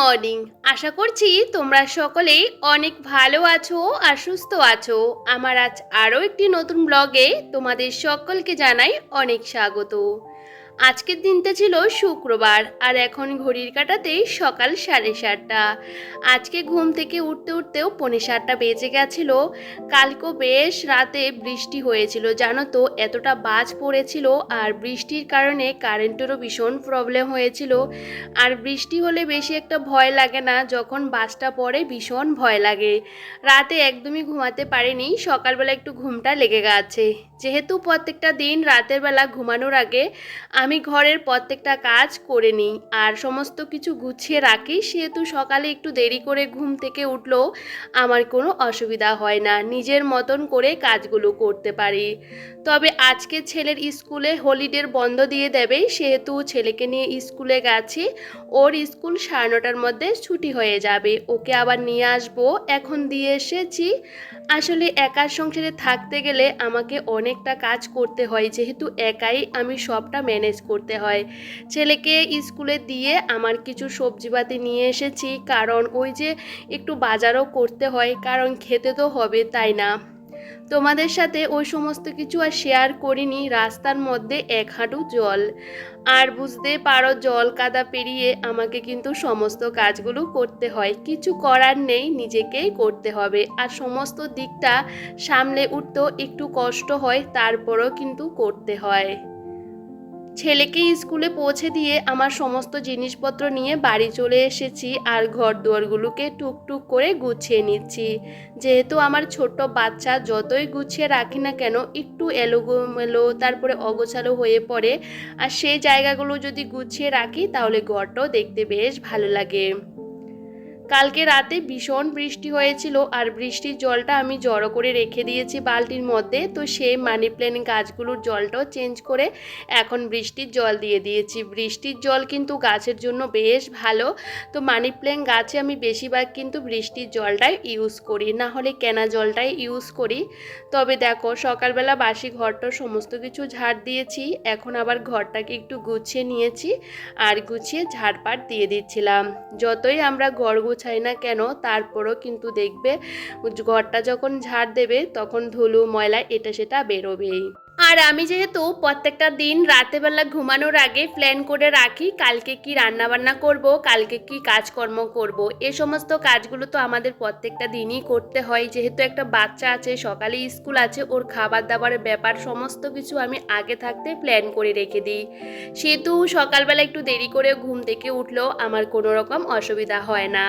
Morning আশা করছি তোমরা সকলেই অনেক ভালো আছো আর সুস্থ আছো। আমার আজ আরও একটি নতুন ব্লগে তোমাদের সকলকে জানাই অনেক স্বাগত। আজকের দিনটা ছিল শুক্রবার আর এখন ঘড়ির কাটাতে সকাল সাড়ে সাতটা। আজকে ঘুম থেকে উঠতে উঠতেও পৌনে সাতটা বেজে গেছিল। কালকেও বেশ রাতে বৃষ্টি হয়েছিল, জানো তো, এতটা বাজ পড়েছিল আর বৃষ্টির কারণে কারেন্টেরও ভীষণ প্রবলেম হয়েছিল। আর বৃষ্টি হলে বেশি একটা ভয় লাগে না, যখন বাসটা পড়ে ভীষণ ভয় লাগে। রাতে একদমই ঘুমাতে পারিনি, সকালবেলা একটু ঘুমটা লেগে গেছে। যেহেতু প্রত্যেকটা দিন রাতের বেলা ঘুমানোর আগে আমি ঘরের প্রত্যেকটা কাজ করে নিই আর সমস্ত কিছু গুছিয়ে রাখি, সেহেতু সকালে একটু দেরি করে ঘুম থেকে উঠলেও আমার কোনো অসুবিধা হয় না। নিজের মতন করে কাজগুলো করতে পারি। তবে আজকে ছেলের স্কুলে হলিডের বন্ধ দিয়ে দেবে, সেহেতু ছেলেকে নিয়ে স্কুলে গেছি। ওর স্কুল সাড়ে নটার মধ্যে ছুটি হয়ে যাবে। ওকে আবার নিয়ে আসব। এখন দিয়ে এসেছি। আসলে একার সংসারে থাকতে গেলে আমাকে অনেকটা কাজ করতে হয়, যেহেতু একাই আমি সবটা ম্যানেজ করতে হয়। ছেলেকে স্কুলে দিয়ে আমার কিছু সবজিপাতি নিয়ে এসেছি। কারণ ওই যে একটু বাজারও করতে হয়, কারণ খেতে তো হবে, তাই না? তোমাদের সাথে ওই সমস্ত কিছু আর শেয়ার করিনি। রাস্তার মধ্যে এক হাঁটু জল। আর বুঝতে পারো, জল কাদা পেরিয়ে আমাকে কিন্তু সমস্ত কাজগুলো করতে হয়। কিছু করার নেই, নিজেকেই করতে হবে। আর সমস্ত দিকটা সামলে উঠতেও একটু কষ্ট হয়, তারপরও কিন্তু করতে হয়। ছেলেকে স্কুলে পৌঁছে দিয়ে আমার সমস্ত জিনিসপত্র নিয়ে বাড়ি চলে এসেছি আর ঘর দুয়ারগুলোকে টুকটুক করে গুছিয়ে নিচ্ছি। যেহেতু আমার ছোট্ট বাচ্চা যতই গুছিয়ে রাখি না কেন একটু এলোমেলো, তারপরে অগোছালো হয়ে পড়ে। আর সেই জায়গাগুলো যদি গুছিয়ে রাখি তাহলে ঘরটাও দেখতে বেশ ভালো লাগে। কালকে রাতে ভীষণ বৃষ্টি হয়েছিল আর বৃষ্টির জলটা আমি জড়ো করে রেখে দিয়েছি বালতির মধ্যে। তো সেই মানি প্ল্যান গাছগুলোর জলটাও চেঞ্জ করে এখন বৃষ্টির জল দিয়ে দিয়েছি। বৃষ্টির জল কিন্তু গাছের জন্য বেশ ভালো। তো মানি প্ল্যান গাছে আমি বেশিরভাগ কিন্তু বৃষ্টির জলটাই ইউজ করি। না হলে কেনা জলটাই ইউজ করি। তবে দেখো, সকালবেলা বাসি ঘরটা সমস্ত কিছু ঝাড় দিয়েছি। এখন আবার ঘরটাকে একটু গুছিয়ে নিয়েছি আর গুছিয়ে ঝাড়পাট দিয়ে দিচ্ছিলাম। যতই আমরা ঘর গোছাই না কেন, তারপরও কিন্তু দেখবে ঘরটা যখন ঝাড় দেবে, তখন ধুলো, ময়লা এটা সেটা বেরোবেই। আর আমি যেহেতু প্রত্যেকটা দিন রাতেবেলা ঘুমানোর আগে প্ল্যান করে রাখি, কালকে কি রান্না বান্না করব, কালকে কি কাজকর্ম করব, এ সমস্ত কাজগুলো তো আমাদের প্রত্যেকটা দিনই করতে হয়। যেহেতু একটা বাচ্চা আছে, সকালে স্কুল আছে, ওর খাবার দাবারের ব্যাপার সমস্ত কিছু আমি আগে থাকতে প্ল্যান করে রেখে দিই। সেহেতু সকালবেলা একটু দেরি করে ঘুম থেকে উঠলেও আমার কোনো রকম অসুবিধা হয় না।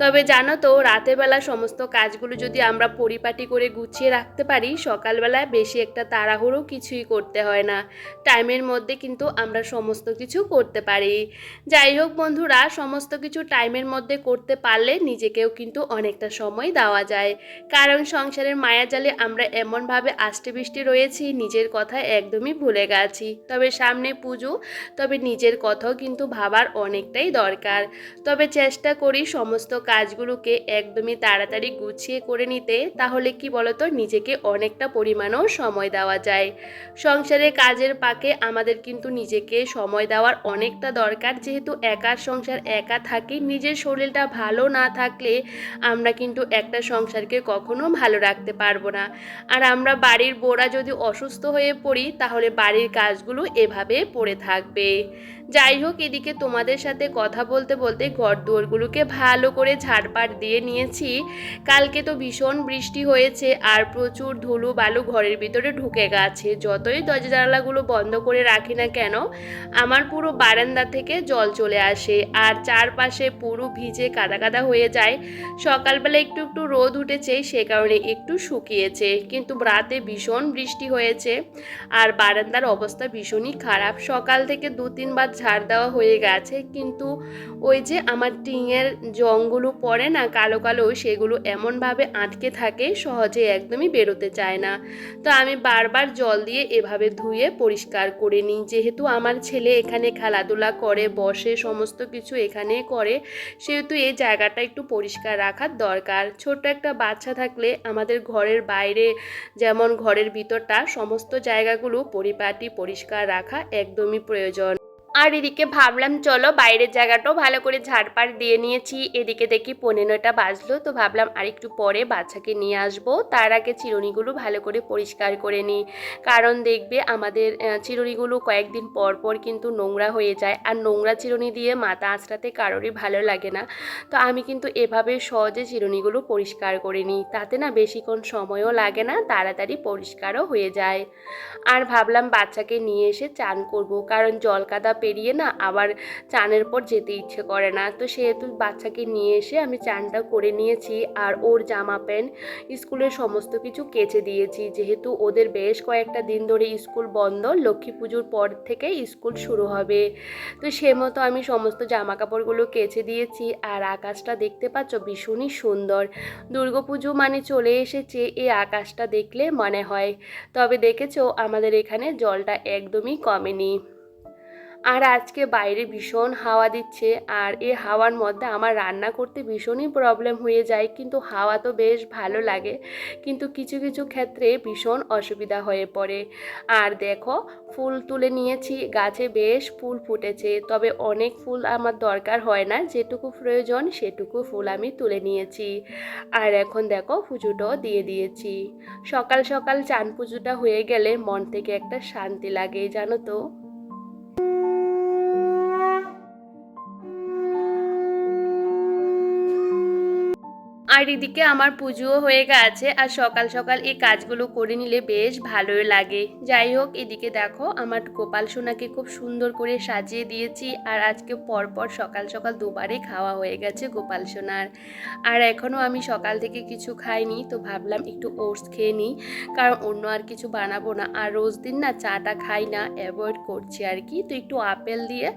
তবে জানো তো রাতের বেলা সমস্ত কাজগুলো যদি আমরা পরিপাটি করে গুছিয়ে রাখতে পারি, সকালবেলায় বেশি একটা তাড়াহুড়ো কিছুই করতে হয় না। টাইমের মধ্যে কিন্তু আমরা সমস্ত কিছু করতে পারি। যাই হোক বন্ধুরা, সমস্ত কিছু টাইমের মধ্যে করতে পারলে নিজেকেও কিন্তু অনেকটা সময় দেওয়া যায়। কারণ সংসারের মায়াজালে আমরা এমনভাবে আষ্টে বৃষ্টি রয়েছি, নিজের কথা একদমই ভুলে গেছি। তবে সামনে পুজো, তবে নিজের কথাও কিন্তু ভাবার অনেকটাই দরকার। তবে চেষ্টা করি সমস্ত কাজগুলোকে একদমই তাড়াতাড়ি গুছিয়ে করে নিতে, তাহলে কি বলতো, নিজেকে অনেকটা পরিমাণও সময় দেওয়া যায়। সংসারের কাজের পাকে আমাদের কিন্তু নিজেকে সময় দেওয়ার অনেকটা দরকার। যেহেতু একার সংসার একা থাকি, নিজের শরীরটা ভালো না থাকলে আমরা কিন্তু একটা সংসারকে কখনো ভালো রাখতে পারব না। আর আমরা বাড়ির বোরা যদি অসুস্থ হয়ে পড়ি, তাহলে বাড়ির কাজগুলো এভাবে পড়ে থাকবে। যাই হোক, এদিকে তোমাদের সাথে কথা বলতে বলতে ঘর দুয়ারগুলোকে ভালো করে ঝাড়পাট দিয়ে নিয়েছি। কালকে তো ভীষণ বৃষ্টি হয়েছে আর প্রচুর ধুলো বালু ঘরের ভিতরে ঢুকে গেছে। যতই দরজা জানালাগুলো বন্ধ করে রাখি না কেন, আমার পুরো বারান্দা থেকে জল চলে আসে আর চারপাশে পুরো ভিজে কাদা কাদা হয়ে যায়। সকালবেলা একটু একটু রোদ উঠেছে, সে কারণে একটু শুকিয়েছে, কিন্তু রাতে ভীষণ বৃষ্টি হয়েছে। আর বারান্দার অবস্থা ভীষণই খারাপ। সকাল থেকে দু তিনবার ঝাড় দেওয়া হয়ে গেছে, কিন্তু ওই যে আমার টিঙের জংগুলো পড়ে না, কালো কালো, সেগুলো এমনভাবে আটকে থাকে, সহজে একদমই বেরোতে চায় না। তো আমি বারবার জল দিয়ে এভাবে ধুয়ে পরিষ্কার করে নিই। যেহেতু আমার ছেলে এখানে খেলাধুলা করে, বসে, সমস্ত কিছু এখানে করে, সেহেতু এই জায়গাটা একটু পরিষ্কার রাখার দরকার। ছোট্ট একটা বাচ্চা থাকলে আমাদের ঘরের বাইরে, যেমন ঘরের ভিতরটা, সমস্ত জায়গাগুলো পরিপাটি, পরিষ্কার রাখা একদমই প্রয়োজন। আর এদিকে ভাবলাম, চলো বাইরের জায়গাটাও ভালো করে ঝাড়পাড় দিয়ে নিয়েছি। এদিকে দেখি পনেরোটা বাজলো, তো ভাবলাম আর একটু পরে বাচ্চাকে নিয়ে আসব। তার আগে চিরুনিগুলো ভালো করে পরিষ্কার করে নিই। কারণ দেখবে আমাদের চিরুনিগুলো কয়েকদিন পর পর কিন্তু নোংরা হয়ে যায়। আর নোংরা চিরুনি দিয়ে মাথা আঁচড়াতে কারোরই ভালো লাগে না। তো আমি কিন্তু এভাবে সহজে চিরুনিগুলো পরিষ্কার করে নিই। তাতে না বেশিক্ষণ সময়ও লাগে না, তাড়াতাড়ি পরিষ্কারও হয়ে যায়। আর ভাবলাম বাচ্চাকে নিয়ে এসে চান করব। কারণ জল কাদা পেরিয়ে না আবার চানের পর যেতে ইচ্ছে করে না। তো সেহেতু বাচ্চাকে নিয়ে এসে আমি চানটা করে নিয়েছি আর ওর জামা প্যান্ট, স্কুলের সমস্ত কিছু কেচে দিয়েছি। যেহেতু ওদের বেশ কয়েকটা দিন ধরে স্কুল বন্ধ, লক্ষ্মী পুজোর পর থেকে স্কুল শুরু হবে। তো সে মতো আমি সমস্ত জামা কাপড়গুলো কেচে দিয়েছি আর আকাশটা দেখতে পাচ্ছ ভীষণই সুন্দর। দুর্গাপুজো মানে চলে এসেছে এই আকাশটা দেখলে মনে হয়। তবে দেখেছ আমাদের এখানে জলটা একদমই কমেনি। আর আজকে বাইরে ভীষণ হাওয়া দিচ্ছে আর এই হাওয়ার মধ্যে আমার রান্না করতে ভীষণই প্রবলেম হয়ে যায়, কিন্তু হাওয়া তো বেশ ভালো লাগে, কিন্তু কিছু কিছু ক্ষেত্রে ভীষণ অসুবিধা হয়ে পড়ে। আর দেখো, ফুল তুলে নিয়েছি, গাছে বেশ ফুল ফুটেছে, তবে অনেক ফুল আমার দরকার হয় না, যেটুকু প্রয়োজন সেটুকু ফুল আমি তুলে নিয়েছি। আর এখন দেখো পুজোটাও দিয়ে দিয়েছি। সকাল সকাল চান পুজোটা হয়ে গেলে মন থেকে একটা শান্তি লাগে, জানো তো? আর এদিকে আমার পুজোও হয়ে গেছে, আর সকাল সকাল এই কাজগুলো করে নিলে বেশ ভালোই লাগে। যাই হোক, এদিকে দেখো, আমার গোপাল সোনাকে খুব সুন্দর করে সাজিয়ে দিয়েছি, আর আজকে পরপর সকাল সকাল দুবারে খাওয়া হয়ে গেছে গোপাল সোনার। আর এখনও আমি সকাল থেকে কিছু খাইনি, তো ভাবলাম একটু ওটস খেয়ে নিই, কারণ অন্য আর কিছু বানাবো না। আর রোজ দিন না চাটা খাই না, অ্যাভয়েড করছি আর কি। তো একটু আপেল দিয়ে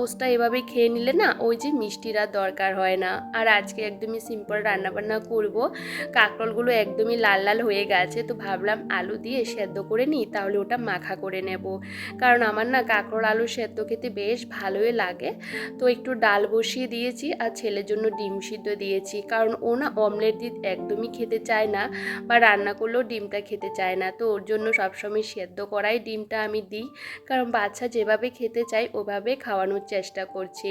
ওটসটা এভাবে খেয়ে নিলে না, ওই যে মিষ্টির আর দরকার হয় না। আর আজকে একদমই সিম্পল রান্নাবান্না করব। কাঁকরোলগুলো একদমই লাল লাল হয়ে গেছে, তো ভাবলাম আলু দিয়ে সেদ্ধ করে নিই, তাহলে ওটা মাখা করে নেব। কারণ আমার না কাঁকরোল আলু সেদ্ধ খেতে বেশ ভালোই লাগে। তো একটু ডাল বসিয়ে দিয়েছি আর ছেলের জন্য ডিম সিদ্ধ দিয়েছি। কারণ ও না অমলেট দিয়ে একদমই খেতে চায় না বা রান্না করলেও ডিমটা খেতে চায় না। তো ওর জন্য সবসময় সেদ্ধ করাই ডিমটা আমি দিই। কারণ বাচ্চা যেভাবে খেতে চায়, ওভাবে খাওয়ানোর চেষ্টা করছি।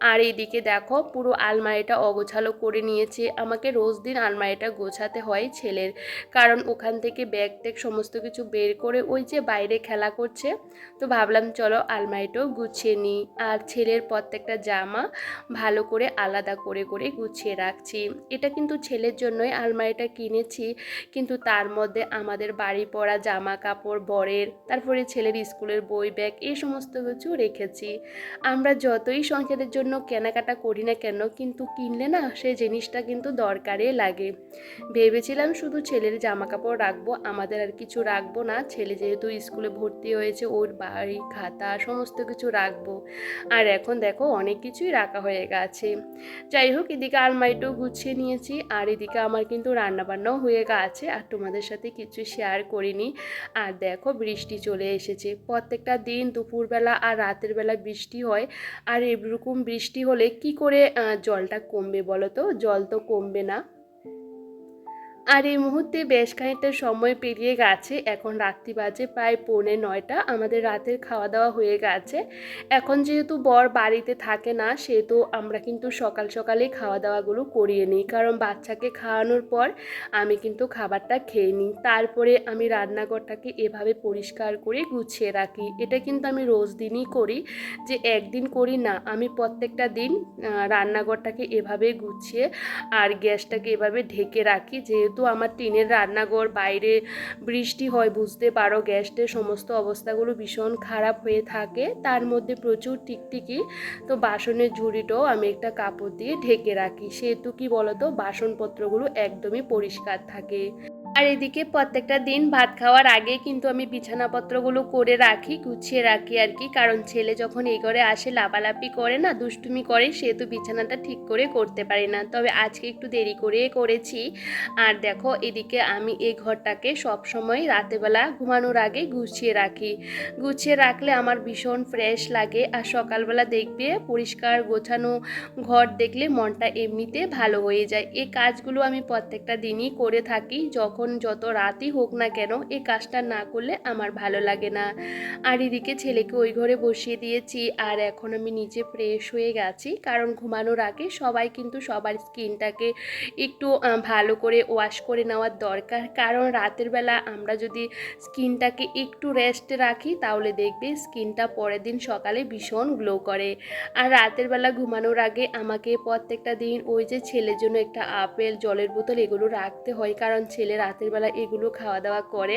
আর এইদিকে দেখো পুরো আলমারিটা অগোছালো করে নিয়েছে। আমাকে রোজ দিন আলমারিটা গোছাতে হয় ছেলের। কারণ ওখান থেকে ব্যাগ ট্যাগ সমস্ত কিছু বের করে ওই যে বাইরে খেলা করছে। তো ভাবলাম, চলো আলমারিটাও গুছিয়ে নিই। আর ছেলের প্রত্যেকটা জামা ভালো করে আলাদা করে করে গুছিয়ে রাখছি। এটা কিন্তু ছেলের জন্যই আলমারিটা কিনেছি। কিন্তু তার মধ্যে আমাদের বাড়ি পড়া জামা কাপড় বরের, তারপরে ছেলের স্কুলের বই ব্যাগ, এই সমস্ত কিছু রেখেছি। আমরা যতই সংসারের জন্য কেনাকাটা করি না কেন, কিন্তু কিনলে না সেই জিনিসটা কিন্তু দরকারে লাগে। ভেবেছিলাম শুধু ছেলের জামা কাপড় রাখব, আমাদের আর কিছু রাখব না। ছেলে যেহেতু স্কুলে ভর্তি হয়েছে, ওর বাড়ি, খাতা, সমস্ত কিছু রাখব। আর এখন দেখো, অনেক কিছুই রাখা হয়ে গেছে। যাই হোক, এদিকে আলমারিটাও গুছিয়ে নিয়েছি, আর এদিকে আমার কিন্তু রান্নাবান্নাও হয়ে গেছে, আর তোমাদের সাথে কিছু শেয়ার করিনি। আর দেখো, বৃষ্টি চলে এসেছে। প্রত্যেকটা দিন দুপুরবেলা আর রাতের বেলা বৃষ্টি হয়। আর এরকম বৃষ্টি হলে কি করে জলটা কমবে বলো তো? জল তো কমবে না। আর এই মুহূর্তে বেশ খানিকটা সময় পেরিয়ে গেছে। এখন রাত্রি বাজে প্রায় পৌনে নয়টা। আমাদের রাতের খাওয়া দাওয়া হয়ে গেছে। এখন যেহেতু বর বাড়িতে থাকে না, সেহেতু আমরা কিন্তু সকাল সকালে খাওয়া দাওয়াগুলো করিয়ে নিই। কারণ বাচ্চাকে খাওয়ানোর পর আমি কিন্তু খাবারটা খেয়ে নিই। তারপরে আমি রান্নাঘরটাকে এভাবে পরিষ্কার করে গুছিয়ে রাখি। এটা কিন্তু আমি রোজ দিনই করি। যে একদিন করি না, আমি প্রত্যেকটা দিন রান্নাঘরটাকে এভাবে গুছিয়ে আর গ্যাসটাকে এভাবে ঢেকে রাখি। যেহেতু আমার টিনের রান্নাঘর বাইরে বৃষ্টি হয়, বুঝতে পারো। গ্যাসটের সমস্ত অবস্থাগুলো ভীষণ খারাপ হয়ে থাকে। তার মধ্যে প্রচুর টিকটিকি। তো বাসনের ঝুড়িটাও আমি একটা কাপড় দিয়ে ঢেকে রাখি। সেহেতু কি বলতো, বাসনপত্রগুলো একদমই পরিষ্কার থাকে। আর এদিকে প্রত্যেকটা দিন ভাত খাওয়ার আগে কিন্তু আমি বিছানাপত্রগুলো করে রাখি, গুছিয়ে রাখি আর কি। কারণ ছেলে যখন এই ঘরে আসে লাপালাপি করে না, দুষ্টুমি করে সেহেতু বিছানাটা ঠিক করে করতে পারি না। তবে আজকে একটু দেরি করে করেছি। আর দেখো, এদিকে আমি এই ঘরটাকে সব সময় রাতেবেলা ঘুমানোর আগে গুছিয়ে রাখি। গুছিয়ে রাখলে আমার ভীষণ ফ্রেশ লাগে আর সকালবেলা দেখবে পরিষ্কার গোছানো ঘর দেখলে মনটা এমনিতে ভালো হয়ে যায়। এই কাজগুলো আমি প্রত্যেকটা দিনই করে থাকি, যখন যখন যত রাতই হোক না কেন এই কাজটা না করলে আমার ভালো লাগে না। আর এদিকে ছেলেকে ওই ঘরে বসিয়ে দিয়েছি, আর এখন আমি নিজে ফ্রেশ হয়ে গেছি, কারণ ঘুমানোর আগে সবাই কিন্তু সবার স্কিনটাকে একটু ভালো করে ওয়াশ করে নেওয়ার দরকার। কারণ রাতের বেলা আমরা যদি স্কিনটাকে একটু রেস্টে রাখি, তাহলে দেখবে স্কিনটা পরের দিন সকালে ভীষণ গ্লো করে। আর রাতের বেলা ঘুমানোর আগে আমাকে প্রত্যেকটা দিন ওই যে ছেলের জন্য একটা আপেল, জলের বোতল এগুলো রাখতে হয়। কারণ ছেলে রাতের বেলা এগুলো খাওয়া দাওয়া করে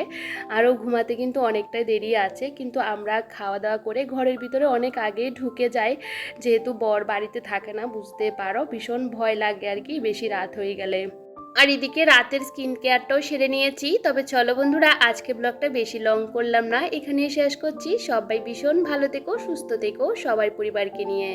আরও ঘুমাতে কিন্তু অনেকটাই দেরি আছে। কিন্তু আমরা খাওয়া দাওয়া করে ঘরের ভিতরে অনেক আগে ঢুকে যাই। যেহেতু বর বাড়িতে থাকে না, বুঝতে পারো, ভীষণ ভয় লাগে আর কি বেশি রাত হয়ে গেলে। আর এদিকে রাতের স্কিন কেয়ারটাও সেরে নিয়েছি। তবে চলো বন্ধুরা, আজকে ব্লগটা বেশি লং করলাম না। এখানেই শেষ করছি। সবাই ভীষণ ভালো থেকো, সুস্থ থেকো, সবার পরিবারকে নিয়ে।